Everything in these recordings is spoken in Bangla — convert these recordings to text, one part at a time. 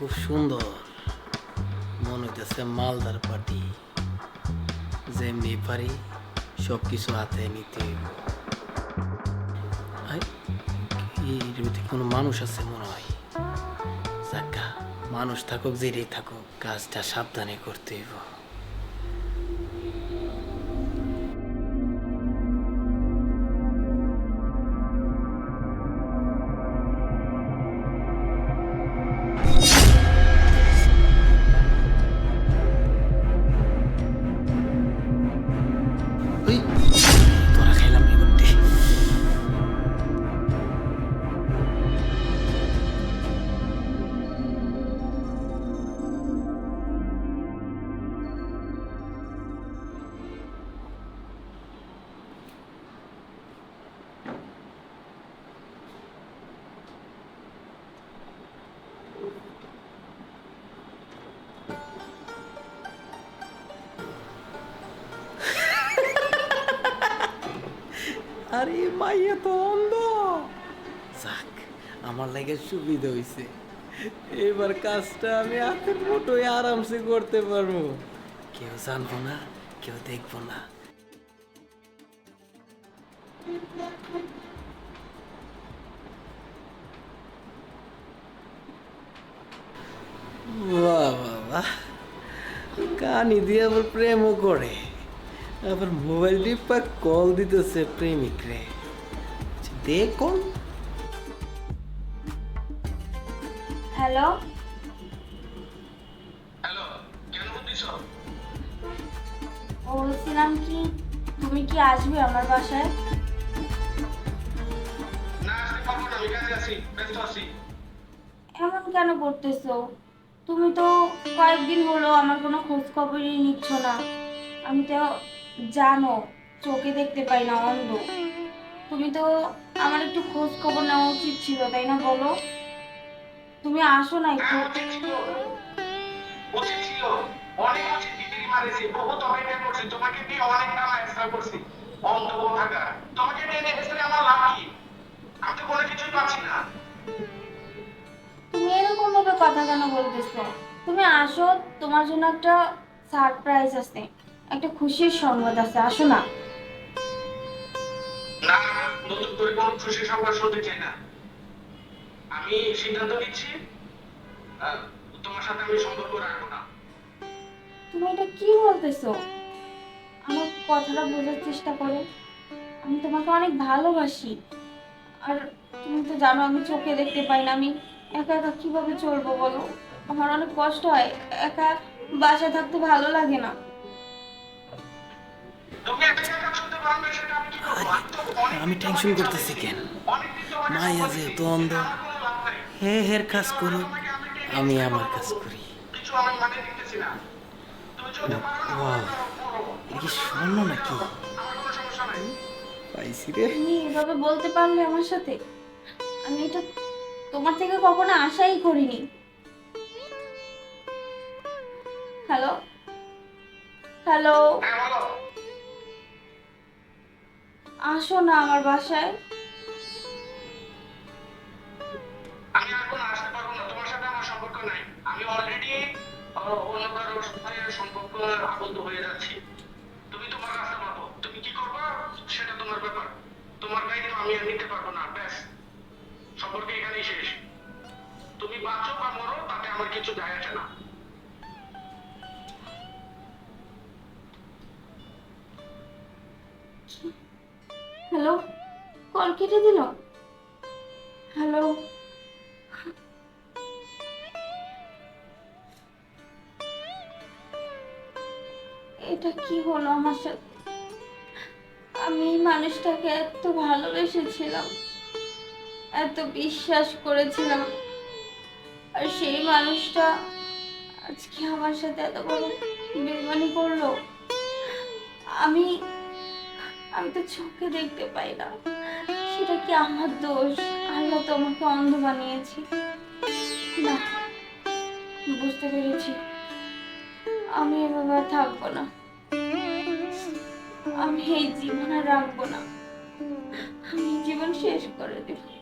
খুব সুন্দর। মনে হইতেছে মালদার পার্টি। যেমনি পারি সব কিছু হাতে নিতে কোনো মানুষ আছে মনে হয়? মানুষ থাকুক যেটাই থাকুক, কাজটা সাবধানে করতে হইব। আরে মাইয়া তো অন্ধ। যাক, আমার লাগে সুবিধা হইছে। এবার কাজটা আমি আরামসে করতে পারব। কেউ জানব না, কেউ দেখব না। বাহ বাবা কানি দিয়ে আবার প্রেমও করে। আবার মোবাইল টিপা কল দিতেছে প্রেমিক রে দে কল হ্যালো হ্যালো কেন বলছিলাম কি তুমি কি আসবে আমার বাসায়? না আসতে পারব না আমি কাজে আছি ব্যস্ত আছি। এমন কেন করতেছো? তুমি তো কয়েকদিন হলো আমার কোনো খোঁজ খবরই নিচ্ছ না। আমি তো জানো, চোখে দেখতে পাই না, অন্ধ। তুমি তো আমার একটু খোঁজ খবর নেওয়া উচিত ছিল, তাই না বলো? তুমি আসো না একটু। তুমি এরকম ভাবে কথা কেন বলতেছো? তুমি আসো, তোমার জন্য একটা সারপ্রাইজ আছে। একটা খুশির সংবাদ আছে আসো না। না নতুন করে কোনো খুশি সংবাদ শুনতে চাই না। আমি সিদ্ধান্ত নিচ্ছি তোমার সাথে আমি সম্পর্ক রাখব না। তুমি এটা কি বলতেছো? আমার কথাটা বোঝার চেষ্টা করো। আমি তোমাকে অনেক ভালোবাসি। আর তুমি তো জানো আমি চোখে দেখতে পাই না। আমি একা একা কীভাবে চলবো বলো? আমার অনেক কষ্ট হয়। একা বাসায় থাকতে ভালো লাগে না। আমি কি করব আমি তো অনেক আমি টেনশন করতেছি কেন? মাইয়া যেহেতু অন্ধ। হে হের কাজ করুক আমি আমার কাজ করি। মানে. করো। কি স্বর্ণ নাকি? আমার কোনো সমস্যা নাই। পাইছি রে। এভাবে বলতে পারলে আমার সাথে আমি এটা তোমার থেকে কখনো আশাই করিনি। হ্যালো হ্যালো হ্যাঁ বলো। আসো না আমার বাসায়। আমি কোনো আসতে পারব না, তোমার সাথে আমার সম্পর্ক নাই। আমি অলরেডি অন্য কারোর সাথে সম্পর্ক আবদ্ধ হয়ে যাচ্ছি। তুমি তোমার রাস্তা পাবো। তুমি কি করবা সেটা তোমার ব্যাপার। তোমার দায়িত্ব আমি আর নিতে পারব না, ব্যাস। সম্পর্ক এখানেই শেষ। তুমি বাঁচো বা মরো, তাতে আমার কিছু যায় আসে না। হ্যালো, কল কেটে দিল। হ্যালো। এটা কি হলো আমার সাথে? আমি মানুষটাকে এত ভালোবেসেছিলাম, এত বিশ্বাস করেছিলাম, আর সেই মানুষটা আজকে আমার সাথে এত বড় বেমানি করল। আমি আমি তো চোখে দেখতে পাই না। সেটা কি আমার দোষ? আল্লাহ তো আমাকে অন্ধ বানিয়েছি। না, বুঝতে পেরেছি। আমি এভাবে থাকব না। আমি এই জীবন আর রাখব না। আমি জীবন শেষ করে দেব।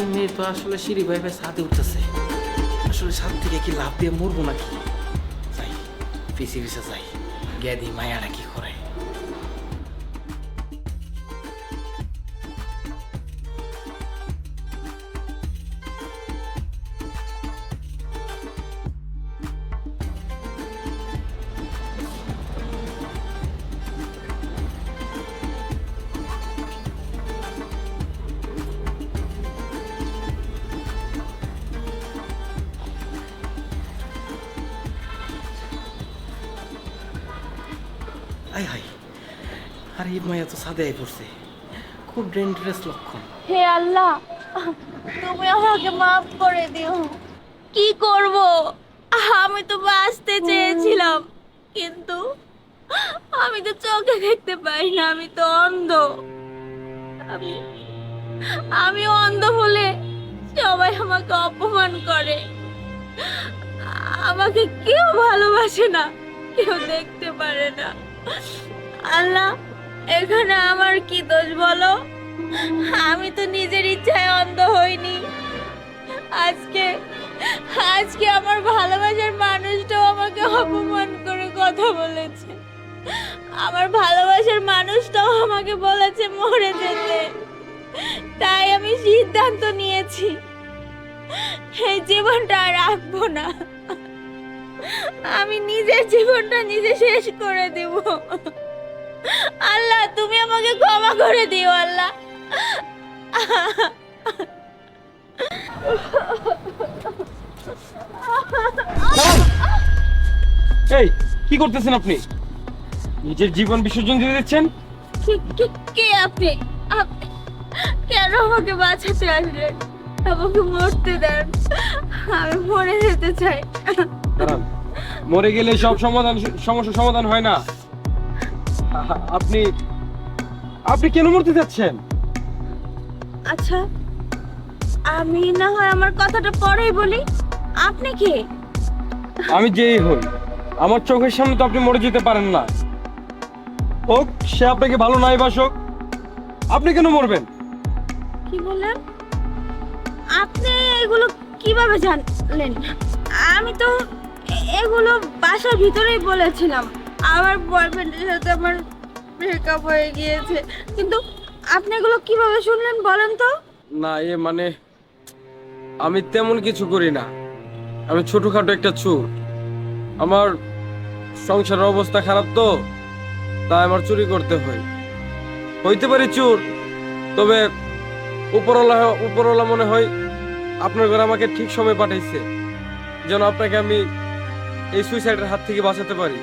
এই মেয়ে তো আসলে সিঁড়ি ভাই ভাই ছাদে উঠতেছে। আসলে ছাদ থেকে কি লাভ দিয়ে মরবো নাকি? যাই পিছিয়ে পিছিয়ে যাই। গেদি মায়াটা কি করে? এই মায়া তো আই পড়ছে। খুব ডেঞ্জারাস লক্ষণ। হে আল্লাহ, তুমি আমাকে মাফ করে দিও। কি করব? আমি তো বাঁচতে চেয়েছিলাম, কিন্তু আমি তো চোখে দেখতে পাই না, আমি তো অন্ধ। আমি আমি অন্ধ বলে সবাই আমাকে অপমান করে। আমাকে কেউ ভালোবাসে না, কেউ দেখতে পারে না। আল্লাহ এখানে আমার কি দোষ বলো? আমি তো নিজের ইচ্ছায় অন্ধ হইনি। আজকে আজকে আমার ভালোবাসার মানুষটাও আমাকে অপমান করে কথা বলেছে। আমার ভালোবাসার মানুষটাও আমাকে বলেছে মরে যেতে। তাই আমি সিদ্ধান্ত নিয়েছি। এই জীবনটা আর রাখব না। আমি নিজের জীবনটা নিজে শেষ করে দেব। আল্লাহ তুমি আমাকে ক্ষমা করে দিও আল্লাহ। এই কি করতেছেন আপনি? নিজের জীবন বিসর্জন দিয়ে দিচ্ছেন? কে- আপনি? আপনি কেন আমাকে বাঁচাতে আসলেন? আমাকে মরতে দেন। আমি মরে যেতে চাই। মরে গেলে সব সমাধান সমস্যা সমাধান হয় না। আপনি আপনি কেন মরতে যাচ্ছেন? আচ্ছা আমি না হয় আমার কথাটা পরেই বলি। আপনি কে? আমি যেই হই আমার চোখের সামনে তো আপনি মরে যেতে পারেন না। হোক সে আপনাকে ভালো নাই বাসক। আপনি কেন মরবেন? কি বললেন? আপনি এগুলো কীভাবে জানলেন? আমি তো এগুলো বাসার ভিতরেই বলেছিলাম। আমার বয়ফ্রেন্ডের সাথে আমার ব্রেকআপ হয়ে গিয়েছে। কিন্তু আপনি এগুলো কীভাবে শুনলেন বলেন তো? না, এ মানে আমি তেমন কিছু করি না। আমি ছোটখাটো একটা চুর। আমার সংসারের অবস্থা খারাপ তো, তাই আমার চুরি করতে হয়। হইতে পারি চুর, তবে উপরওয়ালা উপরওয়ালা মনে হয় আপনার ঘরে আমাকে ঠিক সময় পাঠাইছে, যেন আপনাকে আমি এই সুইসাইডের হাত থেকে বাঁচাতে পারি।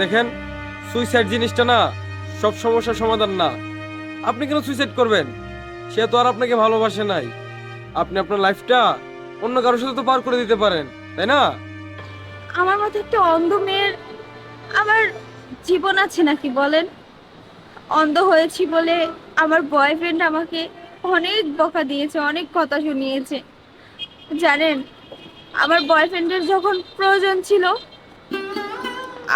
দেখেন সুইসাইড জিনিসটা না, সব সমস্যার সমাধান না। আপনি কেন সুইসাইড করবেন? সে তো আর আপনাকে ভালোবাসে নাই। আপনি আপনার লাইফটা অন্য কারোর সাথে তো পার করে দিতে পারেন, তাই না? আমার মতো একটা অন্ধ মেয়ের আমার জীবন আছে নাকি বলেন? অন্ধ হয়েছি বলে আমার বয়ফ্রেন্ড আমাকে অনেক বকা দিয়েছে, অনেক কথা শুনিয়েছে। জানেন, আমার বয়ফ্রেন্ডের যখন প্রয়োজন ছিল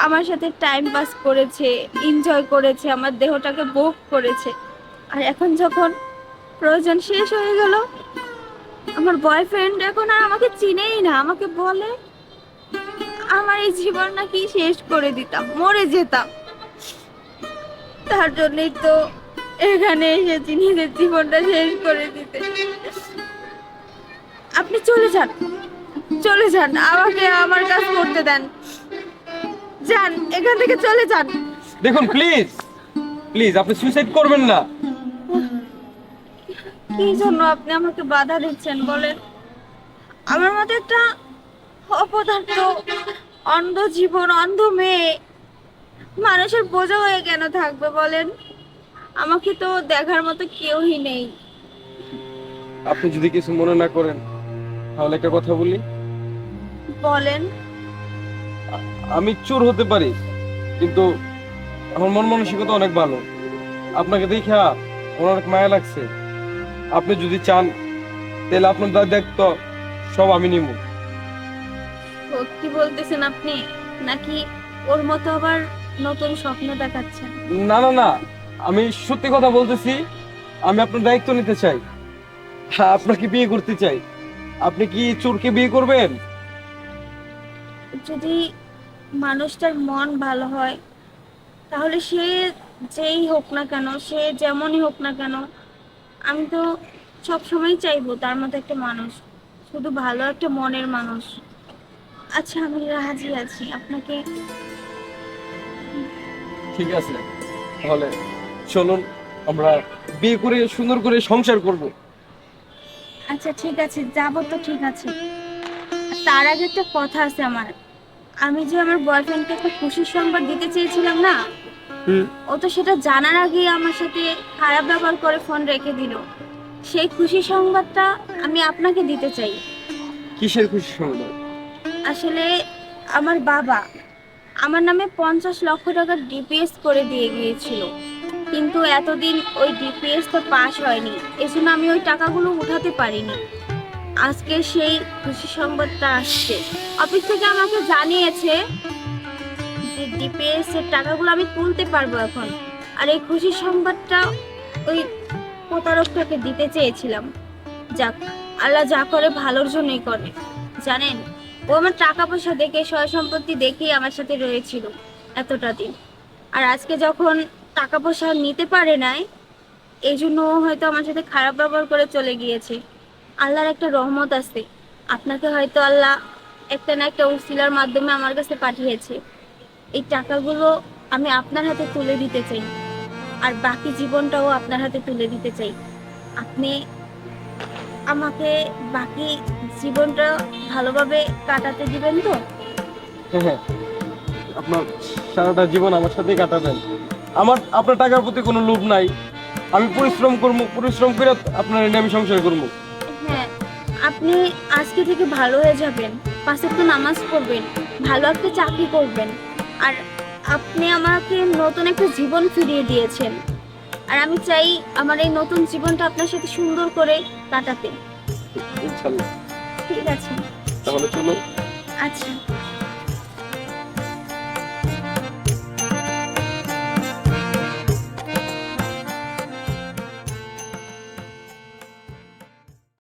আমার সাথে টাইম পাস করেছে এনজয় করেছে, আমার দেহটাকে ভোগ করেছে। আর এখন যখন প্রয়োজন শেষ হয়ে গেল, আমার বয়ফ্রেন্ড এখন আর আমাকে চিনেই না, আমাকে বলে, আমার এই জীবন নাকি শেষ করে দিতাম, মরে যেতাম। তার জন্যই তো এখানে এসেছি, নিজের জীবনটা শেষ করে দিতে। আপনি চলে যান চলে যান, আমাকে আমার কাজ করতে দেন। যান এখান থেকে চলে যান। দেখুন প্লিজ প্লিজ আপনি সুইসাইড করবেন না। কি জন্য আপনি আমাকে বাধা দিচ্ছেন বলেন? আমার মতো একটা অপদার্থ অন্ধ জীবন অন্ধ মেয়ে মানুষের বোঝা হয়ে কেন থাকবে বলেন? আমাকে তো দেখার মতো কেউই নেই। আপনি যদি কিছু মনে না করেন তাহলে একটা কথা বলি। বলেন। আমি চোর হতে পারি কিন্তু আমার মন মানসিকতা অনেক ভালো। আপনাকে দেখা আমার অনেক মায়া লাগছে। আপনি যদি চান তাহলে আপনার দা দেখতো সব আমি নিব। সত্যি বলতেছেন আপনি? নাকি ওর মতো আবার নতুন স্বপ্ন দেখাচ্ছেন? না না না। আমি সত্যি কথা বলতেছি আমি আপনার দায়িত্ব নিতে চাই। হ্যাঁ আপনাকে বিয়ে করতে চাই। আপনি কি চোরকে বিয়ে করবেন? যদি মানুষটার মন ভালো হয় তাহলে সে যেই হোক না কেন সে যেমনই হোক না কেন আমি তো সব সময় চাইব তার মতো একটা মানুষ শুধু ভালো একটা মনের মানুষ। আচ্ছা আমি রাজি আছি আপনাকে ঠিক আছে তাহলে চলুন আমরা বিয়ে করে সুন্দর করে সংসার করব। আচ্ছা ঠিক আছে যাব তো ঠিক আছে। তার আগে একটা কথা আছে আমার। আমি যে আমার বয়ফ্রেন্ডকে একটা খুশির সংবাদ দিতে চেয়েছিলাম না ও তো সেটা জানার আগেই আমার সাথে খারাপ ব্যবহার করে ফোন রেখে দিল। সেই খুশি সংবাদটা আমি আপনাকে দিতে চাই। কিসের খুশি সংবাদ? আসলে আমার বাবা আমার নামে পঞ্চাশ লক্ষ টাকা ডিপিএস করে দিয়ে গিয়েছিল। কিন্তু এতদিন ওই ডিপিএস তো পাস হয়নি। এজন্য আমি ওই টাকাগুলো উঠাতে পারিনি। আজকে সেই খুশি সংবাদটা আসছে। অফিস থেকে আমাকে জানিয়েছে যে ডিপিএস এর টাকাগুলো আমি তুলতে পারব এখন। আর এই খুশি সংবাদটা ওই প্রতারকটাকে দিতে চেয়েছিলাম। যাক, আল্লাহ যা করে ভালোর জন্যই করে। জানেন, ও আমার টাকা পয়সা দেখে সয় সম্পত্তি দেখেই আমার সাথে রয়েছিল এতটা দিন। আর আজকে যখন টাকা পয়সা নিতে পারে নাই, এই জন্য হয়তো আমার সাথে খারাপ ব্যবহার করে চলে গিয়েছে। আল্লাহর একটা রহমত আছে। আপনাকে হয়তো আল্লাহ একটা না একটা উসিলার মাধ্যমে আমার কাছে পাঠিয়েছে। এই টাকাগুলো আমি আপনার হাতে তুলে দিতে চাই। আর বাকি জীবনটাও আপনার হাতে তুলে দিতে চাই। আপনি আমাকে বাকি জীবনটা ভালোভাবে কাটাতে দিবেন তো? হ্যাঁ হ্যাঁ। আপনার সারাটা জীবন আমার সাথেই কাটাবেন। আমার, আপনার টাকার প্রতি কোনো লোভ নাই। আমি পরিশ্রম করব, পরিশ্রম করে আপনার আমি সংসার করব। আপনি আজকে থেকে ভালো হয়ে যাবেন। পাশে একটু নামাজ পড়বেন ভালো একটা চাকরি করবেন। আর আপনি আমাকে নতুন একটা জীবন ফিরিয়ে দিয়েছেন। আর আমি চাই আমার এই নতুন জীবনটা আপনার সাথে সুন্দর করে কাটাতে। ঠিক আছে। তাহলে চলো আচ্ছা।